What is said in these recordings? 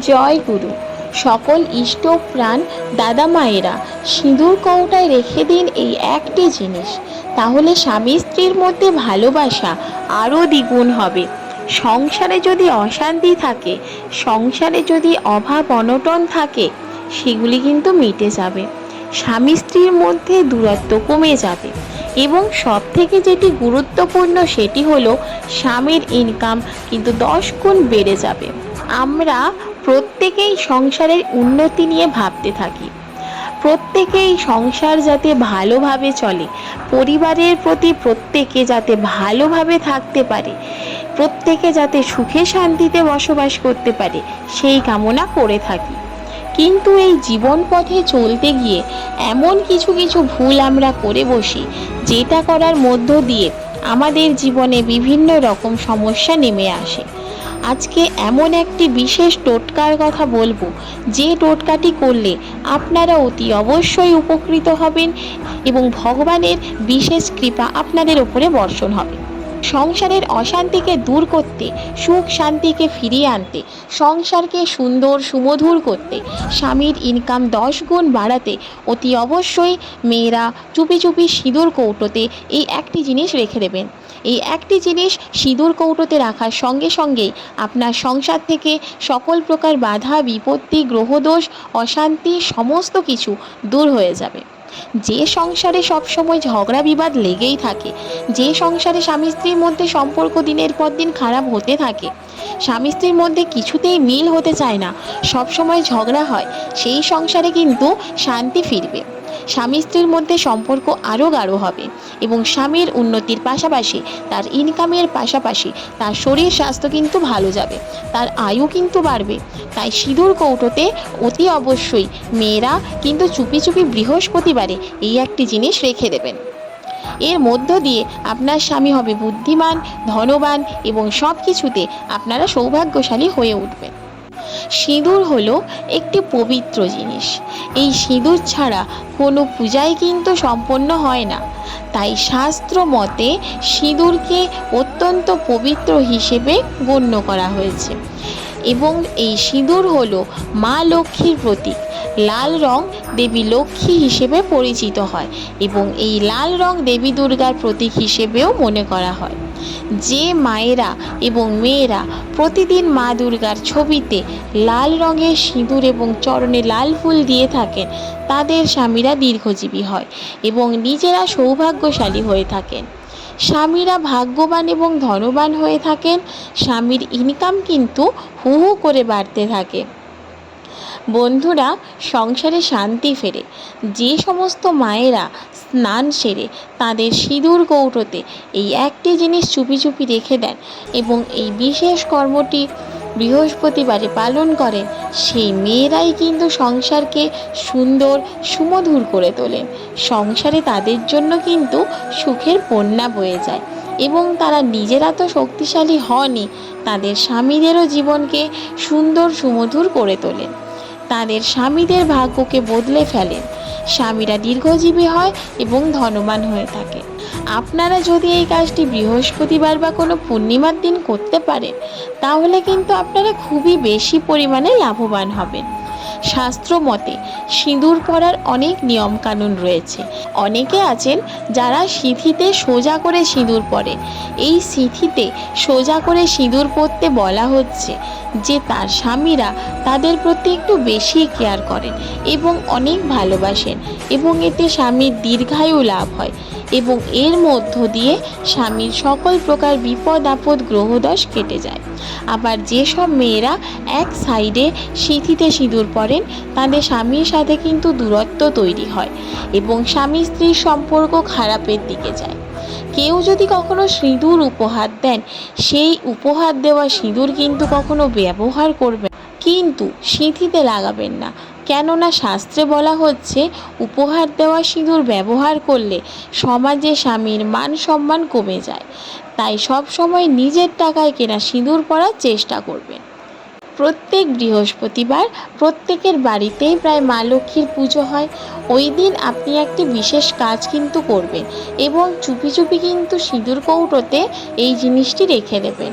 জয় গুরু। সকল ইষ্ট প্রাণ দাদা মায়েরা, সিঁদুর কৌটায় রেখে দিন এই একটি জিনিস। তাহলে স্বামী স্ত্রীর মধ্যে ভালোবাসা আরও দ্বিগুণ হবে। সংসারে যদি অশান্তি থাকে, সংসারে যদি অভাব অনটন থাকে, সেগুলি কিন্তু মিটে যাবে। স্বামী স্ত্রীর মধ্যে দূরত্ব কমে যাবে এবং সব থেকে যেটি গুরুত্বপূর্ণ সেটি হলো স্বামীর ইনকাম কিন্তু দশ গুণ বেড়ে যাবে। আমরা প্রত্যেকেই সংসারের উন্নতি নিয়ে ভাবতে থাকি। প্রত্যেকেই সংসার যাতে ভালোভাবে চলে, পরিবারের প্রতি প্রত্যেকে যাতে ভালোভাবে থাকতে পারে, প্রত্যেকে যাতে সুখে শান্তিতে বসবাস করতে পারে, সেই কামনা করে থাকি। কিন্তু এই জীবন পথে চলতে গিয়ে এমন কিছু কিছু ভুল আমরা করে বসি, যেটা করার মধ্য দিয়ে আমাদের জীবনে বিভিন্ন রকম সমস্যা নেমে আসে। আজকে এমন একটি বিশেষ টোটকার কথা বলব। যে টোটকাটি করলে আপনারা অতি অবশ্যই উপকৃত হবেন এবং ভগবানের বিশেষ কৃপা আপনাদের উপরে বর্ষণ হবে। সংসারের অশান্তিকে দূর করতে, সুখ শান্তিকে ফিরিয়ে আনতে, সংসারকে সুন্দর সুমধুর করতে, স্বামীর ইনকাম দশ গুণ বাড়াতে, অতি অবশ্যই মেয়েরা চুপি চুপি সিঁদুর কৌটোতে এই একটি জিনিস রেখে দেবেন। এই একটি জিনিস সিঁদুর কৌটোতে রাখার সঙ্গে সঙ্গেই আপনার সংসার থেকে সকল প্রকার বাধা, বিপত্তি, গ্রহদোষ, অশান্তি, সমস্ত কিছু দূর হয়ে যাবে। যে সংসারে সবসময় ঝগড়া বিবাদ লেগেই থাকে, যে সংসারে স্বামী স্ত্রীর মধ্যে সম্পর্ক দিনের পর দিন খারাপ হতে থাকে, স্বামী স্ত্রীর মধ্যে কিছুতেই মিল হতে চায় না, সবসময় ঝগড়া হয়, সেই সংসারে কিন্তু শান্তি ফিরবে। স্বামী স্ত্রীর মধ্যে সম্পর্ক আরও গাঢ় হবে এবং স্বামীর উন্নতির পাশাপাশি তার ইনকামের পাশাপাশি তার শরীর স্বাস্থ্য কিন্তু ভালো যাবে, তার আয়ু কিন্তু বাড়বে। তাই সিঁদুর কৌটোতে অতি অবশ্যই মেয়েরা কিন্তু চুপি চুপি বৃহস্পতিবারে এই একটি জিনিস রেখে দেবেন। এর মধ্য দিয়ে আপনার স্বামী হবে বুদ্ধিমান, ধনবান এবং সব কিছুতে আপনারা সৌভাগ্যশালী হয়ে উঠবেন। সিঁদুর হলো একটি পবিত্র জিনিস। এই সিঁদুর ছাড়া কোনো পূজাই কিন্তু সম্পন্ন হয় না। তাই শাস্ত্র মতে সিঁদুরকে অত্যন্ত পবিত্র হিসেবে গণ্য করা হয়েছে। এবং এই সিঁদুর হলো মা লক্ষ্মীর প্রতীক। লাল রং দেবী লক্ষ্মী হিসেবে পরিচিত হয় এবং এই লাল রং দেবী দুর্গার প্রতীক হিসেবেও মনে করা হয়। যে মায়েরা এবং মেয়েরা প্রতিদিন মা দুর্গার ছবিতে লাল রঙের সিঁদুর এবং চরণে লাল ফুল দিয়ে থাকেন, তাদের স্বামীরা দীর্ঘজীবী হয় এবং নিজেরা সৌভাগ্যশালী হয়ে থাকেন। স্বামীরা ভাগ্যবান এবং ধনবান হয়ে থাকেন, স্বামীর ইনকাম কিন্তু হু হু করে বাড়তে থাকে। বন্ধুরা, সংসারে শান্তি ফেরে। যে সমস্ত মায়েরা স্নান সেরে তাদের সিঁদুর কৌটোতে এই একটি জিনিস চুপি চুপি রেখে দেন এবং এই বিশেষ কর্মটি বৃহস্পতিবারে পালন করেন, সেই মেয়েরাই কিন্তু সংসারকে সুন্দর, সুমধুর করে তোলেন সংসারে তাদের জন্য কিন্তু সুখের বন্যা বয়ে যায় এবং তারা নিজেরা তো শক্তিশালী হনই, তাদের স্বামীদেরও জীবনকে সুন্দর, সুমধুর করে তোলেন। তাদের স্বামীদের ভাগ্যকে বদলে ফেলেন স্বামীরা দীর্ঘজীবী হয় এবং ধনবান হয়ে থাকে। আপনারা যদি এই কাজটি বৃহস্পতিবার বা কোনো পূর্ণিমার দিন করতে পারেন, তাহলে কিন্তু আপনারা খুবই বেশি পরিমাণে লাভবান হবেন। শাস্ত্র মতে সিঁদুর পরার অনেক নিয়মকানুন রয়েছে। অনেকে আছেন যারা সিঁথিতে সোজা করে সিঁদুর পরে। এই সিঁথিতে সোজা করে সিঁদুর পরতে বলা হচ্ছে যে তার স্বামীরা তাদের প্রতি একটু বেশি কেয়ার করেন এবং অনেক ভালোবাসেন এবং এতে স্বামীর দীর্ঘায়ু লাভ হয়। এবং এর মধ্য দিয়ে স্বামীর সকল প্রকার বিপদ আপদ গ্রহদশ কেটে যায়। আবার যেসব মেয়েরা এক সাইডে সিঁথিতে সিঁদুর পরেন, তাদের স্বামীর সাথে কিন্তু দূরত্ব তৈরি হয় এবং স্বামী স্ত্রীর সম্পর্ক খারাপের দিকে যায়। কেউ যদি কখনো সিঁদুর উপহার দেন, সেই উপহার দেওয়া সিঁদুর কিন্তু কখনো ব্যবহার করবেন কিন্তু সিঁথিতে লাগাবেন না। কেননা শাস্ত্রে বলা হচ্ছে, উপহার দেওয়া সিঁদুর ব্যবহার করলে সমাজে স্বামীর মান সম্মান কমে যায়। তাই সব সময় নিজের টাকায় কেনা সিঁদুর পরার চেষ্টা করবেন। প্রত্যেক বৃহস্পতিবার প্রত্যেকের বাড়িতেই প্রায় মা লক্ষ্মীর পুজো হয়। ওই দিন আপনি একটি বিশেষ কাজ কিন্তু করবেন এবং চুপি চুপি কিন্তু সিঁদুর কৌটোতে এই জিনিসটি রেখে দেবেন।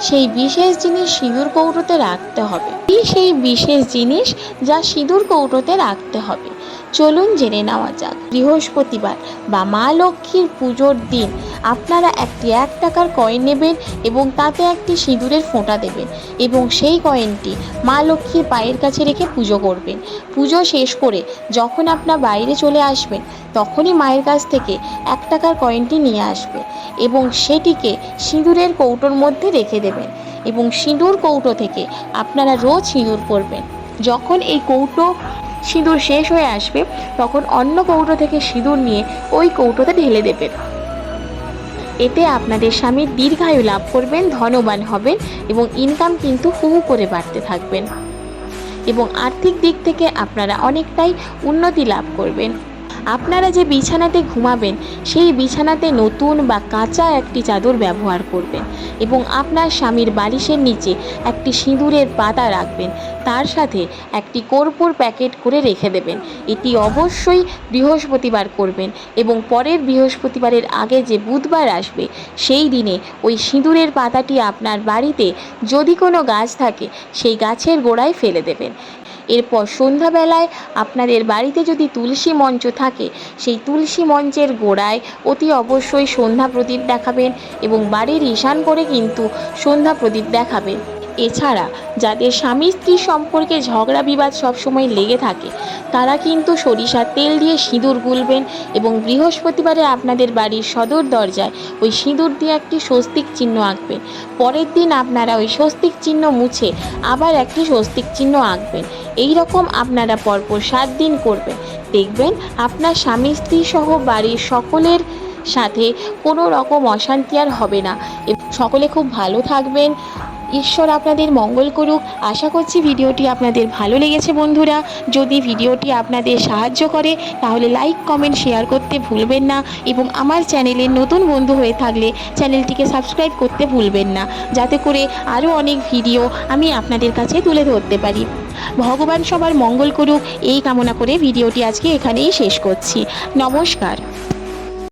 সেই বিশেষ জিনিস সিঁদুর কৌটোতে রাখতে হবে। সেই বিশেষ জিনিস যা সিঁদুর কৌটোতে রাখতে হবে? চলুন জেনে নেওয়া যাক। বৃহস্পতিবার বা মা লক্ষ্মীর পুজোর দিন, আপনারা একটি এক টাকার কয়েন নেবেন এবং তাতে একটি সিঁদুরের ফোঁটা দেবেন এবং সেই কয়েনটি মা লক্ষ্মীর পায়ের কাছে রেখে পুজো করবেন। পুজো শেষ করে যখন আপনার বাইরে চলে আসবেন, তখনই মায়ের কাছ থেকে এক টাকার কয়েনটি নিয়ে আসবে এবং সেটিকে সিঁদুরের কৌটোর মধ্যে রেখে দেবেন এবং সিঁদুর কৌটো থেকে আপনারা রোজ সিঁদুর করবেন। যখন এই কৌটো সিঁদুর শেষ হয়ে আসবে, তখন অন্য কৌটো থেকে সিঁদুর নিয়ে ওই কৌটোতে ঢেলে দেবেন এতে আপনাদের স্বামী দীর্ঘায়ু লাভ করবেন, ধনবান হবেন এবং ইনকাম কিন্তু হু করে বাড়তে থাকবেন। এবং আর্থিক দিক থেকে আপনারা অনেকটাই উন্নতি লাভ করবেন। আপনারা যে বিছানাতে ঘুমাবেন, সেই বিছানাতে নতুন বা কাঁচা একটি চাদর ব্যবহার করবেন এবং আপনার স্বামীর বালিশের নিচে একটি সিঁদুরের পাতা রাখবেন। তার সাথে একটি কর্পূর প্যাকেট করে রেখে দেবেন। এটি অবশ্যই বৃহস্পতিবার করবেন এবং পরের বৃহস্পতিবারের আগে যে বুধবার আসবে, সেই দিনে ওই সিঁদুরের পাতাটি আপনার বাড়িতে যদি কোনো গাছ থাকে, সেই গাছের গোড়ায় ফেলে দেবেন। এরপর সন্ধ্যাবেলায় আপনাদের বাড়িতে যদি তুলসী মঞ্চ থাকে, সেই তুলসী মঞ্চের গোড়ায় অতি অবশ্যই সন্ধ্যা প্রদীপ দেখাবেন এবং বাড়ির ঈশান করে কিন্তু সন্ধ্যা প্রদীপ দেখাবেন। এছাড়া যাদের স্বামী স্ত্রী সম্পর্কে ঝগড়া বিবাদ সবসময় লেগে থাকে, তারা কিন্তু সরিষার তেল দিয়ে সিঁদুর গুলবেন এবং বৃহস্পতিবারে আপনাদের বাড়ির সদর দরজায় ওই সিঁদুর দিয়ে একটি স্বস্তিক চিহ্ন আঁকবেন। পরের দিন আপনারা ওই স্বস্তিক চিহ্ন মুছে আবার একটি স্বস্তিক চিহ্ন আঁকবেন। এই রকম আপনারা পরপর সাত দিন করবেন। দেখবেন আপনার স্বামী স্ত্রী সহ বাড়ির সকলের সাথে কোনো রকম অশান্তি আর হবে না। সকলে খুব ভালো থাকবেন। ঈশ্বর আপনাদের মঙ্গল করুক। আশা করছি ভিডিওটি আপনাদের ভালো লেগেছে বন্ধুরা। যদি ভিডিওটি আপনাদের সাহায্য করে, তাহলে লাইক, কমেন্ট, শেয়ার করতে ভুলবেন না এবং আমার চ্যানেলে নতুন বন্ধু হয়ে থাকলে চ্যানেলটিকে সাবস্ক্রাইব করতে ভুলবেন না। যাতে করে আরও অনেক ভিডিও আমি আপনাদের কাছে তুলে ধরতে পারি। ভগবান সবার মঙ্গল করুক। এই কামনা করে ভিডিওটি আজকে এখানেই শেষ করছি। নমস্কার।